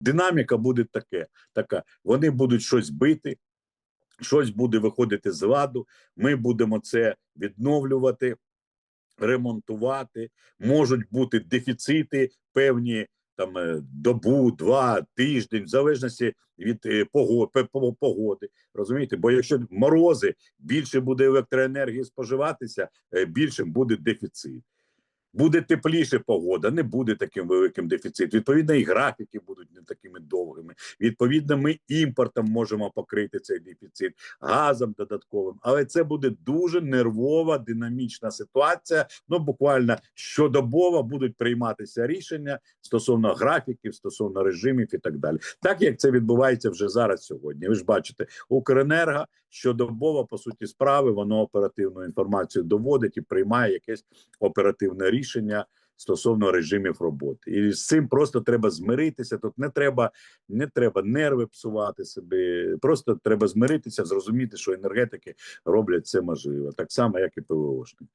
Динаміка буде таке, така. Вони будуть щось бити, щось буде виходити з ладу. Ми будемо це відновлювати, ремонтувати. Можуть бути дефіцити певні там е, добу, два, тиждень, в залежності від е, погоди. Розумієте? Бо якщо морози, більше буде електроенергії споживатися, е, більшим буде дефіцит. Буде тепліше погода, не буде таким великим дефіцит. Відповідно, і графіки будуть не такими довгими. Відповідно, ми імпортом можемо покрити цей дефіцит газом додатковим. Але це буде дуже нервова, динамічна ситуація. Ну буквально щодобово будуть прийматися рішення стосовно графіків, стосовно режимів і так далі. Так як це відбувається вже зараз сьогодні. Ви ж бачите, Укренерго щодобово, по суті, справи, воно оперативну інформацію доводить і приймає якесь оперативне рішення стосовно режимів роботи. І з цим просто треба змиритися. Тут не треба, не треба нерви псувати собі. Просто треба змиритися, зрозуміти, що енергетики роблять це можливо, так само, як і ПВОшники.